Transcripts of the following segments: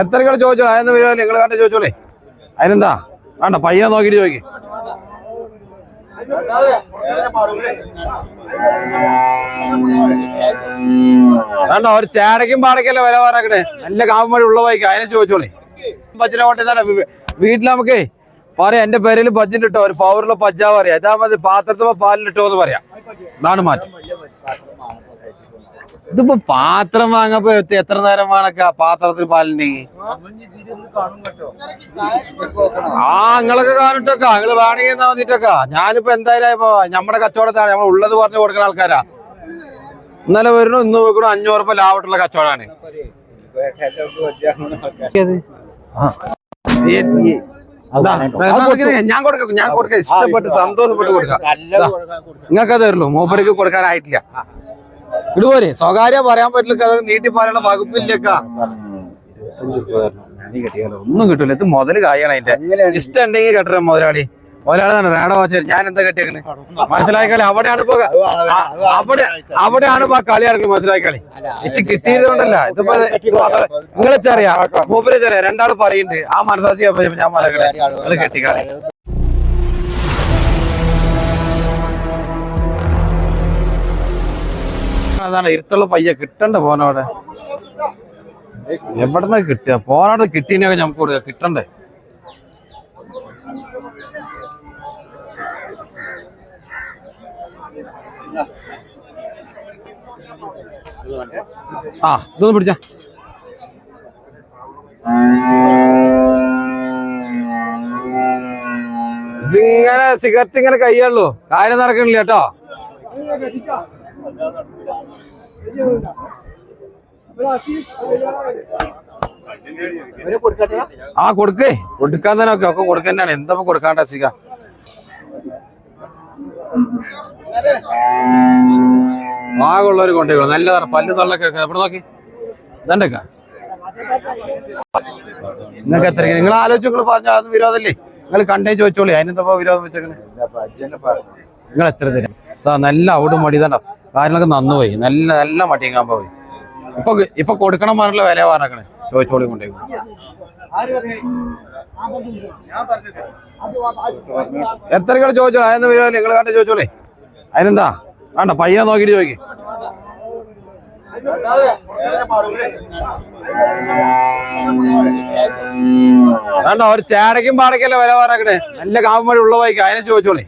എത്ര കളി ചോദിച്ചോളൂ? അതെന്ന് വരുമോ നിങ്ങൾ കണ്ട ചോദിച്ചോളേ. അതിനെന്താ? വേണ്ട പയ്യനെ നോക്കിയിട്ട് ചോദിക്കും. വേണ്ട ഒരു ചേടയ്ക്കും പാടയ്ക്കല്ലേ വരെ പറഞ്ഞേ നല്ല കാമ്പടി ഉള്ള ബൈക്ക് അതിനെ ചോദിച്ചോളേ. പച്ചിനെ കൊണ്ടെന്താണ് വീട്ടിൽ നമുക്കേ പറയാം. എന്റെ പേരിൽ പച്ചിന് ഇട്ടോ? ഒരു പവറുള്ള പജ്ജാ പറയാം. ഇതാ മതി പാത്രത്തിൽ പാലിലിട്ടോ എന്ന് പറയാം. ഇതാണ് മാറ്റം. ഇതിപ്പോ പാത്രം വാങ്ങപ്പോ എത്ര- നേരം വേണക്ക പാത്രത്തിൽ പാലിന്? ആ നിങ്ങളൊക്കെ കാണിട്ടൊക്ക. നിങ്ങൾ വേണമെങ്കിൽ വന്നിട്ടൊക്ക. ഞാനിപ്പോ എന്തായാലും ഇപ്പൊ നമ്മുടെ കച്ചവടത്താണ്. നമ്മൾ ഉള്ളത് പറഞ്ഞു കൊടുക്കുന്ന ആൾക്കാരാ. ഇന്നലെ വരണു ഇന്ന് വെക്കണു അഞ്ഞൂറ് രൂപ ലാഭട്ടുള്ള കച്ചവടമാണ്. അതാ, ഞാൻ കൊടുക്കാം ഞാൻ കൊടുക്കാം. ഇഷ്ടപ്പെട്ട് സന്തോഷപ്പെട്ട് കൊടുക്കാം. നിങ്ങൾക്ക് തരുള്ളൂ മൂപ്പർക്ക് കൊടുക്കാനായിട്ടില്ല. ഇടുപോലെ സ്വകാര്യ പറയാൻ പറ്റില്ല അത് നീട്ടി പറയണ വകുപ്പില്ലേക്കാ. ഒന്നും കിട്ടൂല. ഇത് മുതൽ കായാണ് അതിന്റെ. ഇഷ്ടം ഉണ്ടെങ്കിൽ കെട്ടണം മുതലാളി. മുതലാളി റാഡോ വെച്ചാൽ ഞാൻ എന്താ കെട്ടിയേക്കണ്? മനസ്സിലായി കളി അവിടെയാണ് ഇപ്പൊ അവിടെ അവിടെയാണ് ഇപ്പൊ കളി ഇറങ്ങി മനസ്സിലായി കളി കിട്ടിയതുകൊണ്ടല്ല. കിട്ടിയത് കൊണ്ടല്ല ഇതിപ്പോ മൂപ്പര് ചെറിയ രണ്ടാൾ പറയുന്നുണ്ട്. ആ മനസ്സിലാക്കി ഞാൻ മലകളെ നിങ്ങൾ കെട്ടിക്കളെ അതാണ് ഇരുത്തുള്ള പയ്യ കിട്ടണ്ട പോനവിടെ? എവിടുന്ന കിട്ടുക പോനവിടെ കിട്ടീനൊക്കെ നമുക്ക് കൊടുക്കുക കിട്ടണ്ടേ? ആ ഇതൊന്ന് പിടിച്ച. ഇതിങ്ങനെ സിഗരറ്റ് ഇങ്ങനെ കയ്യുള്ളൂ കാര്യം നടക്കണില്ല കേട്ടോ. ആ കൊടുക്കേ. കൊടുക്കാൻ തന്നെ ഒക്കെ ഒക്കെ തന്നെയാണ്. എന്താ കൊടുക്കാണ്ട സിക ആകുള്ളവർ കൊണ്ടുപോയി നല്ലതാണ് പല്ല് തള്ളൊക്കെ എവിടെ നോക്കി? ഇതണ്ടക്ക നിങ്ങൾക്ക് എത്ര നിങ്ങൾ ആലോചിച്ച് നിങ്ങൾ പറഞ്ഞ അത് വിരോധമല്ലേ? നിങ്ങൾ കണ്ടേ ചോദിച്ചോളി. അതിനെന്താ വിരോധം വെച്ചേക്കണേ? നിങ്ങൾ എത്ര തരാം? നല്ല അവിടെ മടി ഇതാണ്ടോ കാര്യങ്ങളൊക്കെ നന്നുപോയി. നല്ല നല്ല മടിയങ്ങാൻ പോയി. ഇപ്പൊ ഇപ്പൊ കൊടുക്കണം പറഞ്ഞുള്ള വില പറഞ്ഞേക്കണേ. ചോദിച്ചോളി കൊണ്ടേ എത്ര കളി ചോദിച്ചോളൂ അതെന്ന് വരുമോ നിങ്ങൾ കണ്ടേ ചോദിച്ചോളേ. അതിനെന്താ? വേണ്ട പയ്യനെ നോക്കിയിട്ട് ചോദിക്കും. വേണ്ട ഒരു ചേടയ്ക്കും പാടയ്ക്കല്ലേ വില പറഞ്ഞേക്കണേ? നല്ല കാമ്പടി ഉള്ള വായിക്കാം അതിനെ ചോദിച്ചോളേ.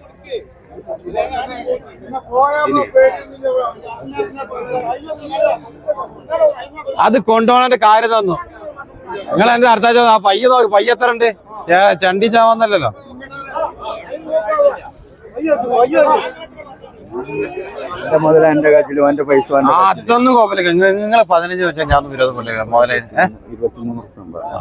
അത് കൊണ്ടുപോകാൻ കാര്യം തന്നു. നിങ്ങൾ എന്റെ അർത്ഥം ആ പയ്യ നോക്കി പയ്യ എത്ര ഉണ്ട്? ചണ്ടി ചാവന്നല്ലോ മുതല എന്റെ കയ്യിലും എന്റെ പൈസ ആ അതൊന്നും കുഴപ്പമില്ല. നിങ്ങളെ പതിനഞ്ച് വെച്ചാൽ ഞാൻ വിരോധപ്പെട്ടില്ല മുതലേ ഇരുപത്തിമൂന്ന്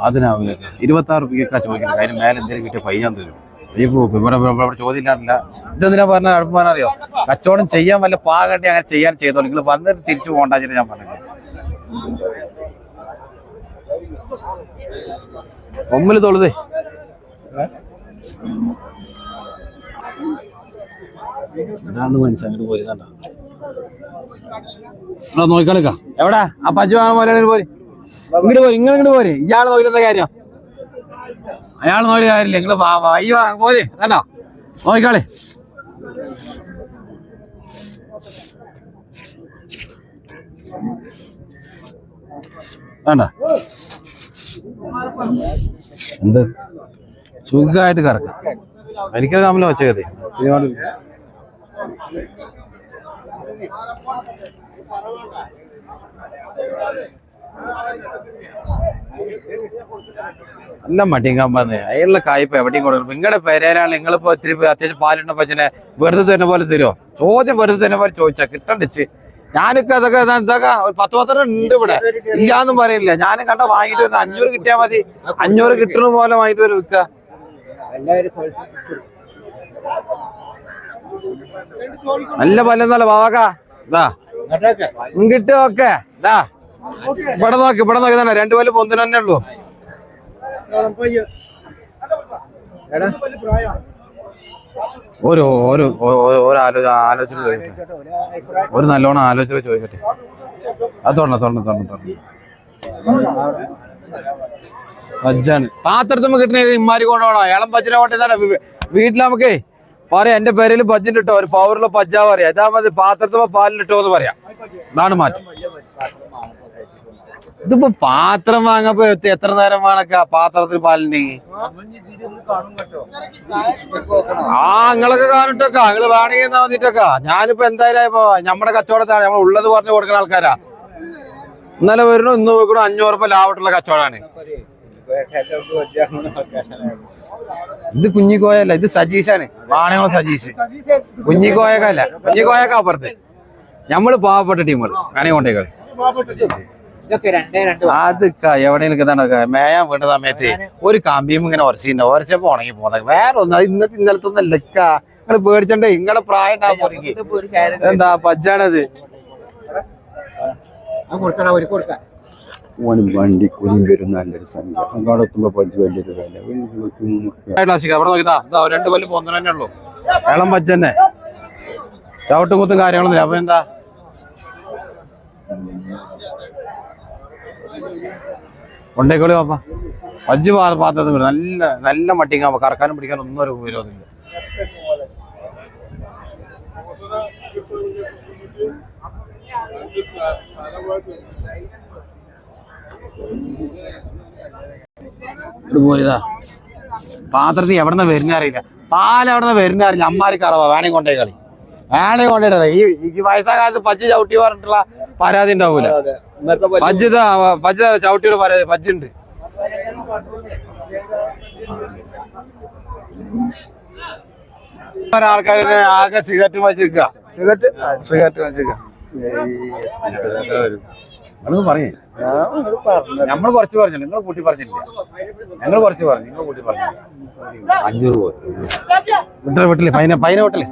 അതിനാവില്ല? ഇരുപത്തി ആറ് കാര്യം ചോദിക്കുന്നത്. അതിന് മേലെ എന്തെങ്കിലും കിട്ടിയ പൈ ഞാൻ തരും. ഈ ഇവിടെ ഇവിടെ ഇവിടെ ചോദ്യം ഇല്ലാണ്ടില്ല ഇതെന്തിനാ പറഞ്ഞ അടുപ്പ് പറഞ്ഞറിയോ കച്ചവടം ചെയ്യാൻ വല്ല പാകട്ടെ അങ്ങനെ ചെയ്യാൻ ചെയ്തോ? നിങ്ങൾ വന്നിട്ട് തിരിച്ചു പോകണ്ടെന്ന് ഞാൻ പറഞ്ഞു ഒമ്മിൽ തൊഴുതേ. ഇതാന്ന് മനസ്സിലാക്കി പോയി നോക്കിക്കളിക്കാം. എവിടെ? ആ പഞ്ചു പോലെ പോര്. ഇങ്ങോട്ട് പോര് ഇങ്ങനെ ഇങ്ങോട്ട് പോര്. ഇയാളെ നോക്കിലെന്താ കാര്യം? അയാൾ നോക്കിയ കാര്യമില്ല. നിങ്ങൾ അയ്യോ പോരെ കണ്ടോ? നോക്കിക്കളി. വേണ്ട എന്ത്? സുഖമായിട്ട് കറക്കാം. എനിക്കൊരു കാമില വെച്ചേക്കതേ ഒരുപാട് നല്ല മടിയും കമ്പന്ന് അയാളുടെ കായ്പ എവിടെയും കൊടുക്കണം നിങ്ങളുടെ പേരേലാണ് നിങ്ങളിപ്പോ ഇത്തിരി അത്യാവശ്യം പാലിട്ട പച്ചനെ വെറുതെ തന്നെ പോലെ തരുമോ ചോദ്യം വെറുതെ തന്നെ പോലെ ചോദിച്ചാ കിട്ടണ്ടിച്ച്. ഞാനൊക്കെ അതൊക്കെ ഇതാ- ഇതൊക്കെ പത്ത് പത്തെണ്ണം ഉണ്ട് ഇവിടെ. ഇല്ലാന്നും പറയില്ല. ഞാനും കണ്ട വാങ്ങിട്ട് വരുന്ന അഞ്ഞൂറ് കിട്ടിയാ മതി. അഞ്ഞൂറ് കിട്ടണ പോലെ വാങ്ങിട്ട് വരും വിൽക്ക നല്ല പല ബാവാക്കാ ഇതാ. ഇങ്ങിട്ട് ഇവിടെ നോക്കി ഇവിടെ നോക്കി. തന്നെ രണ്ടു പല്ല് പൊന്നിനെ ഉള്ളൂ. ഒരു ഒരു ഒരു- ഒരു ആലോ ആലോചന ചോദിക്കട്ടെ. ഒരു നല്ലോണം ആലോചന ചോദിക്കട്ടെ. അത് തുറന്ന തുറന്ന തുറന്ന തുറന്ന ബജ്ജാണ്. പാത്രത്തുമ്പോ കിട്ടുന്ന ഇമ്മാരി കൊണ്ടാണോ? ഇളം ബജ്ജിനെ കൊണ്ടാണ് വീട്ടിൽ നമുക്കേ പറയാം എന്റെ പേരിൽ ബജ്ജിന് ഇട്ടോ ഒരു പൗറിലോ പജ്ജാ പറയാം. ഇതാ മതി പാത്രത്തുമ്പോ പാലിലിട്ടോ എന്ന് പറയാം. ഇതാണ് മാറ്റം. ഇതിപ്പോ പാത്രം വാങ്ങപ്പോ എത്ര- നേരം വേണക്ക പാത്രത്തിൽ പാലിണ്ടെങ്കിൽ ആ നിങ്ങളൊക്കെ കാണിട്ടൊക്കെ. നിങ്ങൾ വേണമെങ്കിൽ എന്നാ വന്നിട്ടൊക്കെ. ഞാനിപ്പോ എന്തായാലും ഇപ്പൊ നമ്മുടെ കച്ചവടത്താണ്. നമ്മൾ ഉള്ളത് പറഞ്ഞു കൊടുക്കുന്ന ആൾക്കാരാ. ഇന്നലെ വരുന്നു ഇന്ന് വെക്കണു അഞ്ഞൂറ് രൂപ ലാഭമായിട്ടുള്ള കച്ചവടമാണ് ഇത് കുഞ്ഞിക്കോയല്ല ഇത് സജീഷാണ്. വാണങ്ങളെ സജീഷ്. കുഞ്ഞിക്കോയക്കല്ല. കുഞ്ഞിക്കോയക്ക അപ്പുറത്ത്. നമ്മൾ പാവപ്പെട്ട ടീമുകൾ കണി കൊണ്ടേക്കളി അത് എവിടെ നിൽക്കുന്നതാണ് മേയാൻ വീണ്ട സമയത്ത് ഒരു കമ്പിയും ഇങ്ങനെ ഉരച്ചിണ്ട് ഉരച്ചപ്പോ ഉണങ്ങി പോകുന്നത് വേറെ ഒന്നും ഇന്നത്തെ ഇന്നലത്തെ ഒന്നും ലക്ക നിങ്ങൾ പേടിച്ചണ്ടേ നിങ്ങളുടെ പ്രായം ഉണ്ടാവും എന്താ പജ്ജാണത് വണ്ടി കുലിയും വരും നല്ലൊരു സംഖ്യ. അവിടെ എത്തുമ്പോ വലിയൊരു വില. രണ്ട് പല്ല് പോകുന്നതന്നെ തന്നെ ഉള്ളൂ. ഇളം പച്ചന്നെ ചവിട്ടും കുത്തും കാര്യങ്ങളൊന്നും അപ്പൊ എന്താ? കൊണ്ടേക്കോളി പാപ്പ പജ്ജ് പാ പാത്രത്തിൽ. നല്ല നല്ല മട്ടിങ്ങ കറക്കാനും പിടിക്കാനും ഒന്നും ഒരു വിരോധമില്ല. പോരിതാ പാത്രത്തിൽ എവിടെന്ന് വരുന്ന അറിയില്ല. പാൽ എവിടുന്ന വരുന്ന അറിയില്ല. അമ്മാരി കറവ വേണേ കൊണ്ടേ കളി. വേണേ കൊണ്ടേ ഈ ഈ വയസ്സാകാലത്ത് പജ്ജ് ചവിട്ടി പറഞ്ഞിട്ടുള്ള പരാതി ഉണ്ടാവൂല. പജ്ജിത ഇതാ പജ്ജ് ഇതാ ചവിട്ടിയുടെ പരാതി പജ്ജുണ്ട്. ആൾക്കാരെ ആകെ സിഗരറ്റ് വച്ചിരിക്ക സിഗരറ്റ്? സിഗരറ്റ് വെച്ചിരിക്കുക നിങ്ങൾ പറയേ. നമ്മൾ കുറച്ച് പറഞ്ഞു നിങ്ങൾ കൂട്ടി പറഞ്ഞില്ല. ഞങ്ങൾ കുറച്ച് പറഞ്ഞു. നിങ്ങൾ കൂട്ടി പറഞ്ഞു അഞ്ഞൂറ് പോയി. വിട്ടില്ലേ പൈന പൈന വിട്ടില്ലേ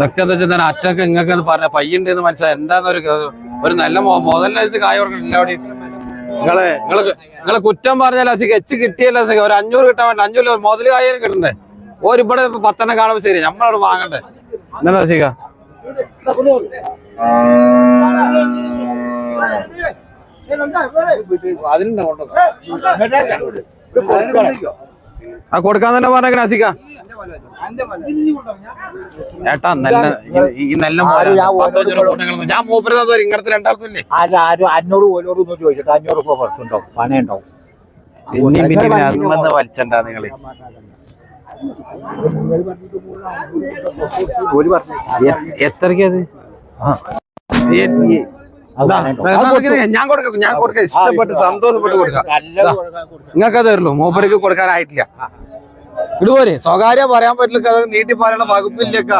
ഇതൊക്കെ എന്താ വെച്ചാൽ അറ്റൊക്കെ ഇങ്ങൊക്കെ പറഞ്ഞ പയ്യുണ്ട് എന്ന് മനസ്സിലായി. എന്താന്നൊരു ഒരു നല്ല മുതലഴിച്ച് കായ കൊടുക്കണില്ല അവിടെ. നിങ്ങളെ നിങ്ങൾ നിങ്ങളെ കുറ്റം പറഞ്ഞാൽ അസിക്ക് എച്ച് കിട്ടിയല്ലോ അസിക്ക് ഒരു അഞ്ഞൂറ് കിട്ടാൻ വേണ്ട അഞ്ഞൂറ് മുതൽ കായ കിട്ടണ്ടേ? ഒരു ഇവിടെ പത്തെണ്ണം കാണുമ്പോ ശരി നമ്മളവിടെ വാങ്ങണ്ടേ? എന്താ അസിക്ക ആ കൊടുക്കാൻ തന്നെ പറഞ്ഞ അസിക്ക ഏട്ടാ നല്ല ഈ- നല്ല ഞാൻ മൂപ്പര് ഇങ്ങനത്തെ രണ്ടാൾക്കില്ലേ ആരും ആരും അഞ്ഞൂറ് ഓരോട് ഒന്ന് ചോദിച്ചിട്ട് അഞ്ഞൂറ് രൂപ പുറത്തുണ്ടാവും പണയം ഉണ്ടാവും പിന്നെയും പിന്നെ അതുമെന്ന് വലിച്ചണ്ടാ നിങ്ങൾ. എത്രക്കത് ഞാൻ കൊടുക്കാം. ഞാൻ കൊടുക്കാം. ഇഷ്ടപ്പെട്ട് സന്തോഷപ്പെട്ട് കൊടുക്കാം. നല്ല നിങ്ങൾക്ക് തരുള്ളൂ മൂപ്പർക്ക് കൊടുക്കാനായിട്ടില്ല. ഇടുപോരെ. സ്വകാര്യ പറയാൻ പറ്റില്ല നീട്ടി പറയണ വകുപ്പില്ലേക്ക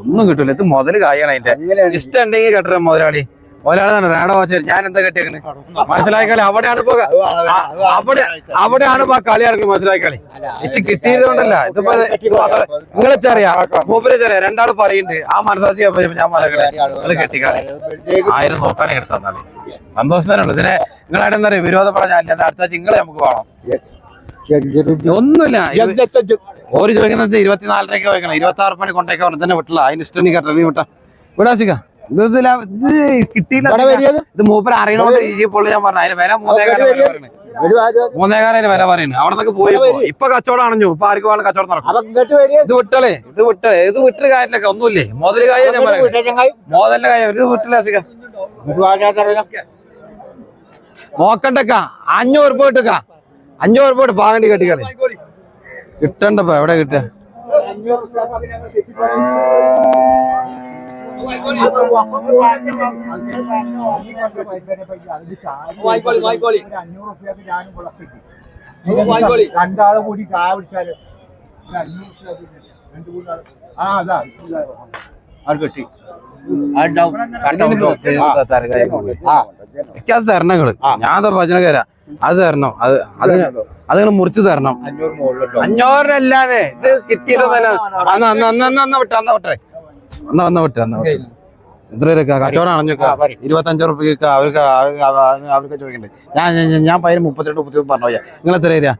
ഒന്നും കിട്ടൂല. ഇത് മുതൽ കായാണ് അതിന്റെ. ഇഷ്ടം ഉണ്ടെങ്കിൽ കെട്ടറ മുതലാളി. മുതലാളിതാണ് റാഡോ വാച്ച് ഞാൻ എന്താ കെട്ടിയേക്കണ്? മനസ്സിലാക്കാളി അവിടെയാണ് ഇപ്പൊ അവിടെ അവിടെയാണ് ഇപ്പൊ ആ കളി ഇറങ്ങി മനസ്സിലാക്കാളി ഇച്ച് കിട്ടിയത് കൊണ്ടല്ല ഇതിപ്പോ നിങ്ങളെ ചെറിയ മൂപ്പര് ചെറിയ രണ്ടാൾ പറയുന്നുണ്ട്. ആ മനസ്സാക്കി ഞാൻ മലകളെ കെട്ടിക്കാളി ആയിരം നോക്കാനേ എടുത്താൽ സന്തോഷം തന്നെ ഉള്ളു. ഇതിനെ നിങ്ങളായിട്ട് എന്താ പറയുക? വിരോധം പറഞ്ഞാൽ അടുത്ത നിങ്ങളെ നമുക്ക് വേണം ഒന്നുമില്ല. ഓര് ചോദിക്കുന്നത് ഇരുപത്തിനാലരക്ക് ചോദിക്കണം ഇരുപത്തി ആറ് മണി കൊണ്ടേക്കാൻ പറഞ്ഞു തന്നെ വിട്ടില്ല. അതിന് ഇഷ്ടം നീ കേട്ടോ നീ വിട്ട വിടാസിക്ക ഇത് കിട്ടിയില്ല? ഇത് മൂപ്പർ അറിയണോണ്ട് ഈ പൊള്ളി ഞാൻ പറഞ്ഞു. അതിന് വില മൂന്നേകാലം വില പറയുന്നത് പോയി ഇപ്പൊ. കച്ചവടം അണഞ്ഞു. ഇപ്പൊ ആർക്കും വേണം കച്ചവടം നടക്കും. ഇത് വിട്ടളേ. ഇത് വിട്ടളേ ഇത് വിട്ടൊരു കാര്യത്തിലൊക്കെ ഒന്നുമില്ലേ? മുതൽ കായ മോതലിന്റെ കായ. ഇത് വിട്ടില്ല നോക്കണ്ടക്ക. അഞ്ഞൂറ് ഉറുപ്പ് കിട്ടുക അഞ്ഞൂറ് രൂപ കിട്ടും പാകണ്ടി കെട്ടിക്കളി കിട്ടണ്ടപ്പോ എവിടെ കിട്ടുക? രണ്ടാളെ കൂടി ചായ പിടിച്ചാൽ ഒരു അഞ്ഞൂറ് ഉറുപ്പ്യ രണ്ട് മൂന്നാൾ ആ അതാ. അത് കിട്ടി. അതുണ്ടാവും ആ എനിക്കത് തരണം നിങ്ങൾ ആ. ഞാൻ ഭജനക്കാരാ അത് തരണം. അത് അത് അത് നിങ്ങൾ മുറിച്ച് തരണം. അഞ്ഞൂറിനല്ലാതെ ഇത് കിട്ടിയിട്ടോ അന്ന് അന്ന് അന്ന് അന്ന് അന്ന് വിട്ടെ അന്ന് വിട്ടെ. അന്ന് അന്ന് വിട്ടെ അന്ന് വിട്ടെ. എത്ര പേരൊക്കെ? കച്ചവടം അണഞ്ഞു ഇരുപത്തഞ്ച് റുപ്യക്ക് അവർക്ക് അവർക്ക് അവ- അവർക്ക് ചോദിക്കണ്ടേ. ഞാൻ ഞാൻ- പയ്യന് മുപ്പത്തിരണ്ട് മുപ്പത്തി പറഞ്ഞു. പോയാ നിങ്ങൾ എത്ര തരാ?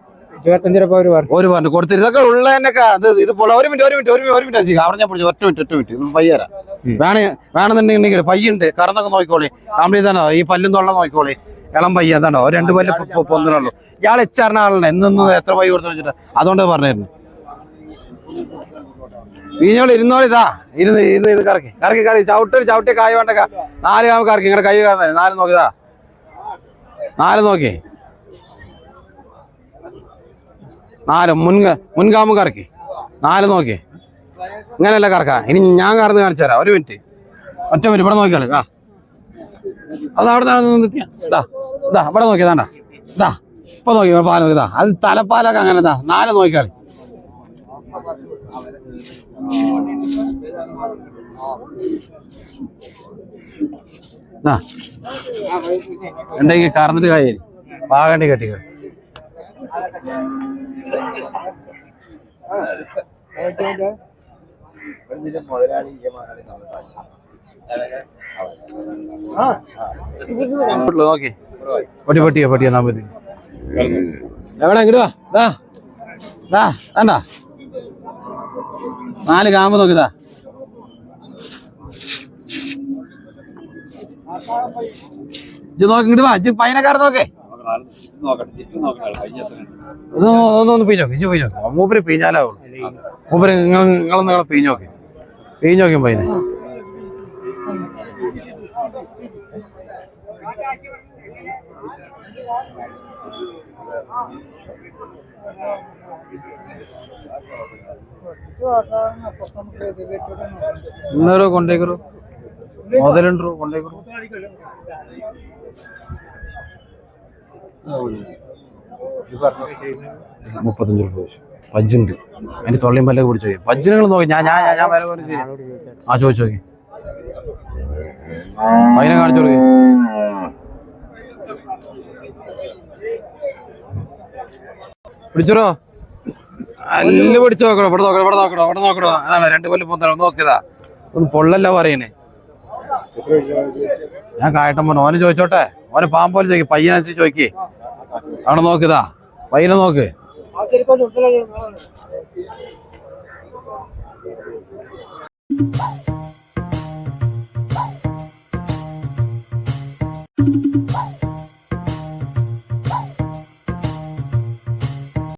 ഇരുപത്തഞ്ച് രൂപ ഒരു പറഞ്ഞു കൊടുത്തിട്ട് ഇതൊക്കെ ഉള്ള തന്നെയൊക്കെ അത് ഇത് പോലെ ഒരു മിനിറ്റ് ഒരു മിനിറ്റ് ഒരു മിനിറ്റ് ഒരു മിനിറ്റ് അവിടെ ഞാൻ പിടിച്ചു ഒറ്റ മിനിറ്റ് ഒറ്റ മിനിറ്റ്. പയ്യരാ വേണേ വേണമെന്നുണ്ടെങ്കിൽ പയ്യുണ്ട്. കറന്നൊക്കെ നോക്കിക്കോളി. കമ്പ്ലീറ്റ് തന്നെ ഈ പല്ലും തൊള്ള നോക്കിക്കോളി. ഇളം പയ്യ ഒരു രണ്ട് പല്ല് പൊ- പൊ- ഇയാൾ എച്ചറിന ആളാണ് എന്നൊന്ന് എത്ര പയ്യ കൊടുത്തു വെച്ചിട്ട് അതുകൊണ്ട് പറഞ്ഞിരുന്നു. വീഞ്ഞോളി ഇരുന്നോളി ഇതാ. ഇരുന്ന് ഇരുന്ന് ഇത് കറക്കി കറക്കി കറി ചവിട്ടൊരു ചവിട്ടി കായ വേണ്ടക്ക നാല് കാമ കറക്കി. ഇങ്ങടെ കൈ കാണുന്നേ നാല് നോക്കിതാ നാല് നോക്കി. നാല് മുൻ മുൻകാമ്പ് കറക്കി. നാല് നോക്കി. ഇങ്ങനെയല്ല കറക്കാം? ഇനി ഞാൻ കറന്ന് കാണിച്ചു തരാം. ഒരു മിനിറ്റ്. ഒറ്റ മിനിറ്റ്. ഇവിടെ നോക്കിയാളി ആ അത് അവിടെ ഇതാ ഇതാ ഇവിടെ നോക്കിയതാണ്ടാ ഇതാ ഇപ്പൊ നോക്കി പാല നോക്കിയതാ അത് തലപ്പാലൊക്കെ അങ്ങനെ ഇതാ നാല് ഇതാ ഉണ്ടെങ്കിൽ കറന്നിട്ട് കാര്യം പാകണ്ടി കെട്ടിക്കോ വീട്ടിൽ നോക്കി. പൊട്ടി പൊട്ടിയോ എവിടെ? ഇങ്ങോട്ട് വാ. ദാ. വേണ്ട നാല് കാമ്പ് നോക്കിതാ ഇജ്ജ് നോക്കി ഇങ്ങോട്ട് വാ. ഇജ്ജ് പൈനക്കാരൻ നോക്കേ. ഒന്ന് ഇജ്ജ് മൂപ്പര് പിഞ്ഞാലാവുള്ളൂ മൂപ്പര് നിങ്ങൾ നിങ്ങളെ പീഞ്ഞ് നോക്ക്. പീഞ്ഞ് നോക്കും പൈനെ ഇന്നൊരു കൊണ്ടേക്കറു? മുതലുണ്ടോ കൊണ്ടേക്കറു? മുപ്പത്തഞ്ച് രൂപ വെച്ചു. പജ്ജുണ്ട് അതിന്റെ തൊള്ളിയും പല്ലൊക്കെ പിടിച്ചു പോയി. പജ്ജിനുകൾ നോക്കി ഞാൻ ഞാൻ ഞാൻ- വില കുറച്ച് ആ ചോദിച്ചു അതിനെ കാണിച്ചു കൊടുക്കി. പിടിച്ചോ? അല്ല പിടിച്ചു നോക്കണോ? ഇവിടെ നോക്കണോ? ഇവിടെ നോക്കണോ? ഇവിടെ നോക്കണോ? അതാണ് രണ്ട് കൊല്ലം പോന്നോ നോക്കിയതാ. ഒന്ന് പൊള്ളല്ല പറയണേ. ഞാൻ കായട്ടം പറഞ്ഞു ഓനെ ചോദിച്ചോട്ടെ? ഓനെ പാമ്പോലെ ചോദിക്കും പയ്യനനുസരിച്ച് ചോദിക്കേ. അവിടെ നോക്കിയതാ. പയ്യനെ നോക്ക്. ആ